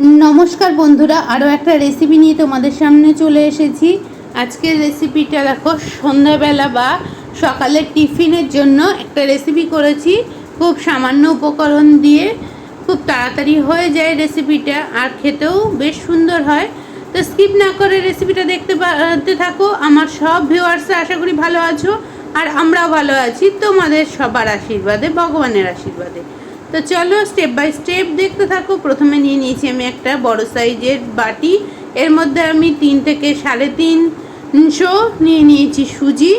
নমস্কার বন্ধুরা আরও একটা রেসিপি নিয়ে তোমাদের সামনে চলে এসেছি। আজকের রেসিপিটা দেখো, সন্ধ্যাবেলা বা সকালের টিফিনের জন্য একটা রেসিপি করেছি। খুব সামান্য উপকরণ দিয়ে খুব তাড়াতাড়ি হয়ে যায় রেসিপিটা আর খেতেও বেশ সুন্দর হয়। তো স্কিপ না করে রেসিপিটা দেখতে পাতে থাকো। আমার সব ভিউয়ার্সরা আশা করি ভালো আছো, আর আমরাও ভালো আছি। তোমাদের সবার আশীর্বাদে, ভগবানের আশীর্বাদে। তো চলো স্টেপ বাই স্টেপ দেখতে থাকো। প্রথমে নিয়ে নিয়েছি আমি একটা বড় সাইজের বাটি। এর মধ্যে আমি তিন থেকে সাড়ে তিনশো নিয়ে নিয়েছি সুজি।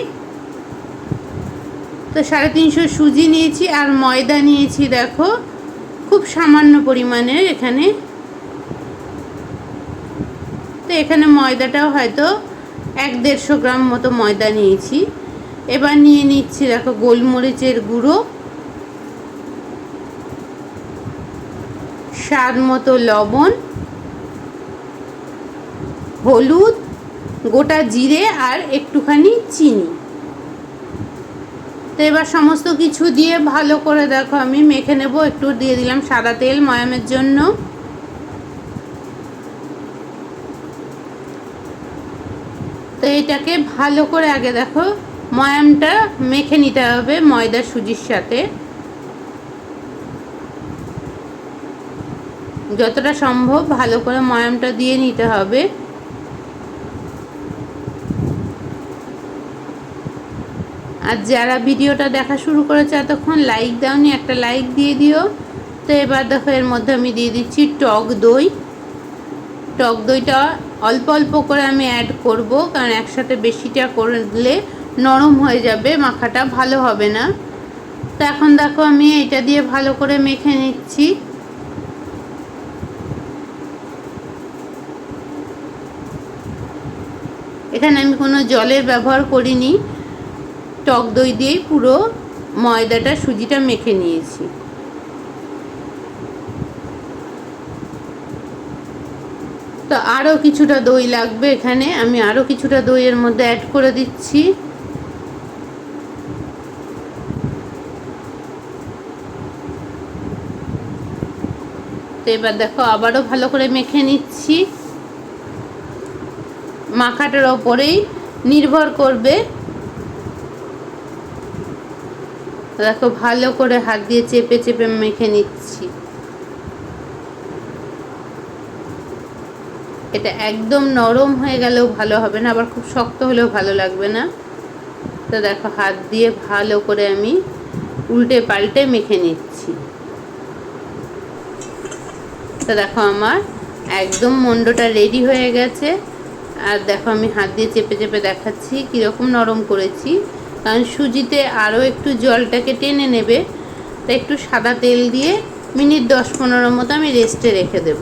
তো সাড়ে তিনশো সুজি নিয়েছি আর ময়দা নিয়েছি, দেখো। খুব সামান্য পরিমাণের এখানে। তো এখানে ময়দাটাও হয়তো এক দেড়শো গ্রাম মতো ময়দা নিয়েছি। এবার নিয়ে নিচ্ছি, দেখো, গোলমরিচের গুঁড়ো। স্বাদ মতো লবণ, হলুদ, গোটা জিরে আর একটুখানি চিনি। তো এবার সমস্ত কিছু দিয়ে ভালো করে দেখো, আমি মেখে নেব, একটু দিয়ে দিলাম সাদা তেল ময়ামের জন্য। তো এটাকে ভালো করে আগে দেখো, ময়ামটা মেখে নিতে হবে ময়দা সুজির সাথে। যতটা সম্ভব ভালো করে ময়ামটা দিয়ে নিতে হবে। আর যারা ভিডিওটা দেখা শুরু করেছে এতক্ষণ লাইক দাওনি, একটা লাইক দিয়ে দিও। তো এবার দেখো এর মধ্যে আমি দিয়ে দিচ্ছি টক দই। টক দইটা অল্প অল্প করে আমি অ্যাড করব, কারণ একসাথে বেশিটা করলে নরম হয়ে যাবে, মাখাটা ভালো হবে না। তো এখন দেখো আমি এটা দিয়ে ভালো করে মেখে নিচ্ছি। এখানে আমি কোনো জলের ব্যবহার করিনি। টক দই দিয়েই পুরো ময়দাটা, সুজিটা মেখে নিয়েছি। তো আরও কিছুটা দই লাগবে এখানে। আমি আরও কিছুটা দইয়ের মধ্যে অ্যাড করে দিচ্ছি। তো এবার দেখো, আবারও ভালো করে মেখে নিচ্ছি। মাখাটার ওপরেই নির্ভর করবে। দেখো, ভালো করে হাত দিয়ে চেপে চেপে মেখে নিচ্ছি। এটা একদম নরম হয়ে গেলেও ভালো হবে না, আবার খুব শক্ত হলেও ভালো লাগবে না। তো দেখো, হাত দিয়ে ভালো করে আমি উল্টে পাল্টে মেখে নিচ্ছি। তো দেখো, আমার একদম মন্ডটা রেডি হয়ে গেছে। আর দেখো আমি হাত দিয়ে চেপে চেপে দেখাচ্ছি কীরকম নরম করেছি। কারণ সুজিতে আরও একটু জলটাকে টেনে নেবে, তাই একটু সাদা তেল দিয়ে মিনিট দশ পনেরো মতো আমি রেস্টে রেখে দেব।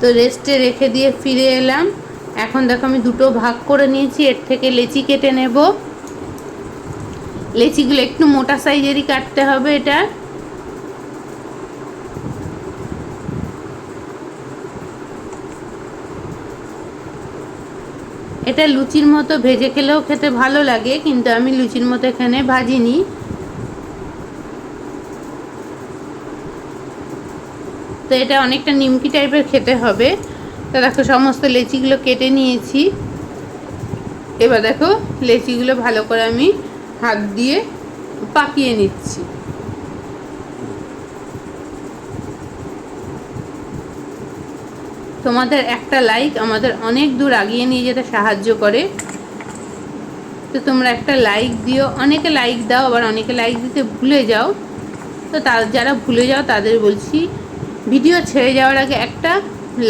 তো রেস্টে রেখে দিয়ে ফিরে এলাম। এখন দেখো আমি দুটো ভাগ করে নিয়েছি, এর থেকে লেচি কেটে নেব। লেচিগুলো একটু মোটা সাইজেরই কাটতে হবে এটা। এটা লুচির মতো ভেজে খেলেও খেতে ভালো লাগে, কিন্তু আমি লুচির মতো এখানে ভাজিনি। তো এটা অনেকটা নিমকি টাইপের খেতে হবে। তো দেখো সমস্ত লেচিগুলো কেটে নিয়েছি। এবার দেখো লেচিগুলো ভালো করে আমি হাত দিয়ে পাকিয়ে নিচ্ছি। তোমাদের একটা লাইক আমাদের অনেক দূর আগিয়ে নিয়ে যেতে সাহায্য করে। তো তোমরা একটা লাইক দিও, অনেকে লাইক দাও, আবার অনেকে লাইক দিতে ভুলে যাও। তো তা, যারা ভুলে যাও, তাদের বলছি ভিডিও ছেড়ে যাওয়ার আগে একটা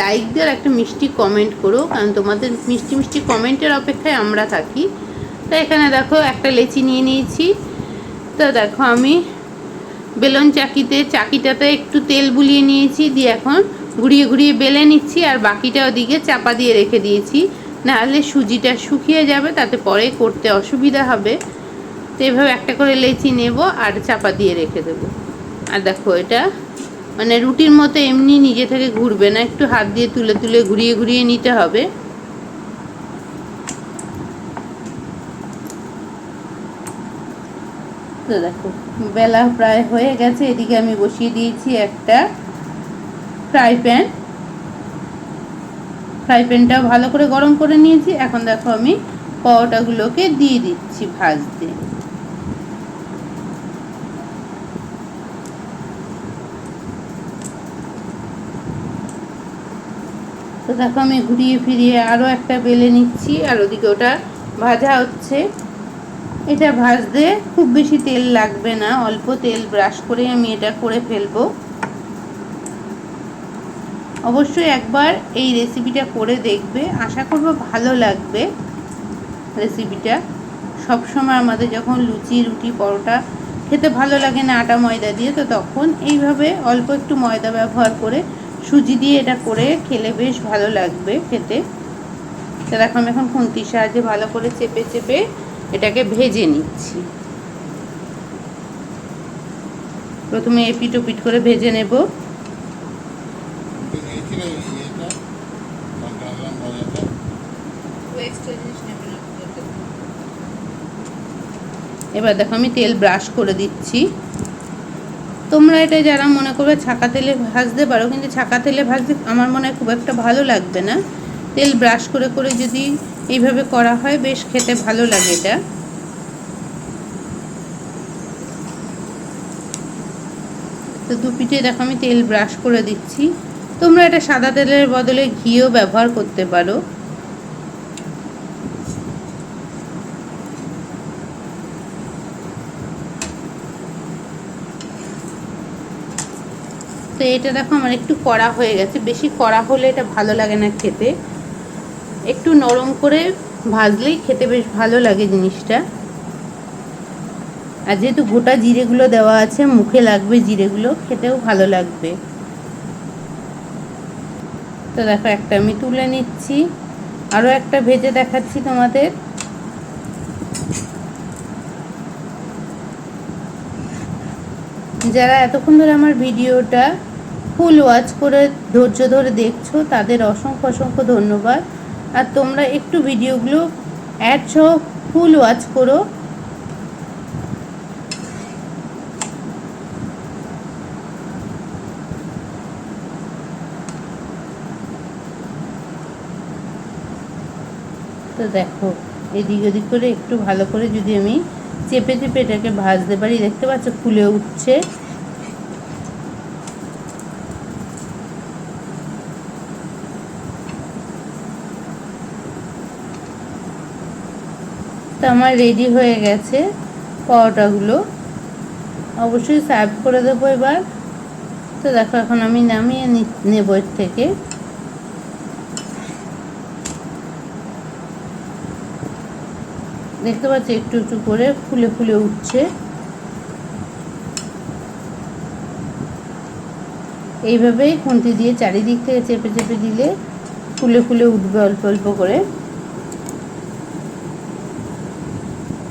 লাইক দিয়ে একটা মিষ্টি কমেন্ট করো, কারণ তোমাদের মিষ্টি মিষ্টি কমেন্টের অপেক্ষায় আমরা থাকি। তো এখানে দেখো, একটা লেচি নিয়ে নিয়েছি। তো দেখো, আমি বেলন চাকিতে, চাকিটাতে একটু তেল বুলিয়ে নিয়েছি, দিয়ে এখন ঘুরিয়ে ঘুরিয়ে বেলে নিচ্ছি আর বাকিটা ওদিকে চাপা দিয়ে রেখে দিয়েছি। নাহলে সুজিটা শুকিয়ে যাবে, তাতে পরে করতে অসুবিধা হবে। তো এভাবে একটা করে লেচি নেব আর চাপা দিয়ে রেখে দেবো। আর দেখো এটা মানে রুটির মতো এমনি নিজে থেকে ঘুরবে না, একটু হাত দিয়ে তুলে তুলে ঘুরিয়ে ঘুরিয়ে নিতে হবে। তো দেখো, বেলা প্রায় হয়ে গেছে, এদিকে আমি বসিয়ে দিয়েছি একটা। Fry pan. ফ্রাই প্যানটা ভালো করে গরম করে নিয়েছি। এখন দেখো আমি পরোটাগুলোকে দিয়ে দিচ্ছি ভাজতে। তো দেখো আমি ঘুরিয়ে ফিরিয়ে আরও একটা বেলে নিচ্ছি আর ওদিকে ওটা ভাজা হচ্ছে। এটা ভাজতে খুব বেশি তেল লাগবে না। অল্প তেল ব্রাশ করে আমি এটা করে ফেলব। অবশ্যই একবার এই রেসিপিটা করে দেখবে। আশা করব ভালো লাগবে রেসিপিটা সবসময় আমাদের যখন লুচি, রুটি, পরোটা খেতে ভালো লাগে না আটা, ময়দা দিয়ে, তো তখন এইভাবে অল্প একটু ময়দা ব্যবহার করে সুজি দিয়ে এটা করে খেলে বেশ ভালো লাগবে খেতে। তো দেখো আমি এখন খুন্তির সাহায্যে ভালো করে চেপে চেপে এটাকে ভেজে নিচ্ছি। প্রথমে এপিট ওপিট করে ভেজে নেব। এবার দেখো, আমি তেল ব্রাশ করে দিচ্ছি। তোমরা এটা যারা মনে করবে ছাকা তেলে ভাজতে পারো, কিন্তু ছাকা তেলে ভাজতে আমার মনে হয় খুব একটা ভালো লাগবে না। তেল ব্রাশ করে করে যদি এইভাবে করা হয়, বেশ খেতে ভালো লাগে এটা। তো দু পিঠে দেখো, আমি তেল ব্রাশ করে দিচ্ছি। তোমরা এটা সাদা তেলের বদলে ঘিও ব্যবহার করতে পারো। তো এটা দেখো আমার একটু কড়া হয়ে গেছে। বেশি কড়া হলে এটা ভালো লাগে না খেতে। একটু নরম করে ভাজলেই খেতে বেশ ভালো লাগে জিনিসটা। আর যেহেতু গোটা জিরেগুলো দেওয়া আছে, মুখে লাগবে জিরেগুলো, খেতেও ভালো লাগবে। তো দেখো একটা আমি তুলে নিচ্ছি। আরও একটা ভেজে দেখাচ্ছি তোমাদের। যারা এতক্ষণ ধরে আমার ভিডিওটা ফুল ওয়াচ করে ধৈর্য ধরে দেখছ, তাদের অসংখ্য অসংখ্য ধন্যবাদ। আর তোমরা একটু ভিডিওগুলো অ্যাড সহ ফুল ওয়াচ করো। তো দেখো, এদিক ওদিক করে একটু ভালো করে যদি আমি চেপে চেপে এটাকে ভাজতে পারি। দেখতে পাচ্ছ, ফুলে উঠছে। তো আমার রেডি হয়ে গেছে পরোটাগুলো। অবশ্যই সার্ভ করে দেবো এবার। তো দেখো, এখন আমি নামিয়ে নেব এর থেকে। দেখতে পাচ্ছি একটু একটু করে ফুলে ফুলে উঠছে। এইভাবেই খুন্তি দিয়ে চারিদিক থেকে চেপে চেপে দিলে ফুলে ফুলে উঠবে অল্প অল্প করে।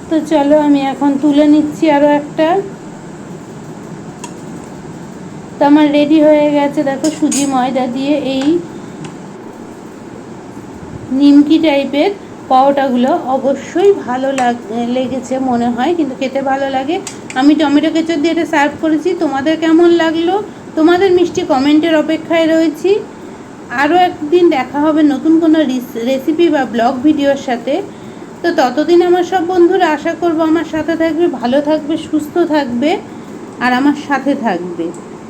তো চলো আমি এখন তুলে নিচ্ছি আরও একটা। তো আমার রেডি হয়ে গেছে, দেখো সুজি ময়দা দিয়ে এই নিমকি টাইপের পাওয়াটাগুলো অবশ্যই ভালো লাগ, লেগেছে মনে হয়, কিন্তু খেতে ভালো লাগে। আমি টমেটো কেচর দিয়ে এটা সার্ভ করেছি। তোমাদের কেমন লাগল? তোমাদের মিষ্টি কমেন্টের অপেক্ষায় রয়েছি। আরও একদিন দেখা হবে নতুন কোনো রেসিপি বা ব্লগ ভিডিওর সাথে। তো ততদিন আমার সব বন্ধুরা আশা করব আমার সাথে থাকবে, ভালো থাকবে, সুস্থ থাকবে, আর আমার সাথে থাকবে।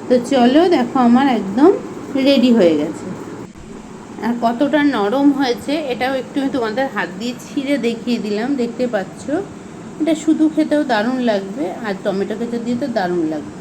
তো চলো, দেখো আমার একদম রেডি হয়ে গেছে। কতটা নরম হয়েছে, এটাও একটু আমি তোমাদের হাত দিয়ে ছিঁড়ে দেখিয়ে দিলাম, দেখতে পাচ্ছ? এটা শুধু খেতেও দারুণ লাগবে, আর টমেটো খেতে দিয়ে তো দারুণ লাগবে।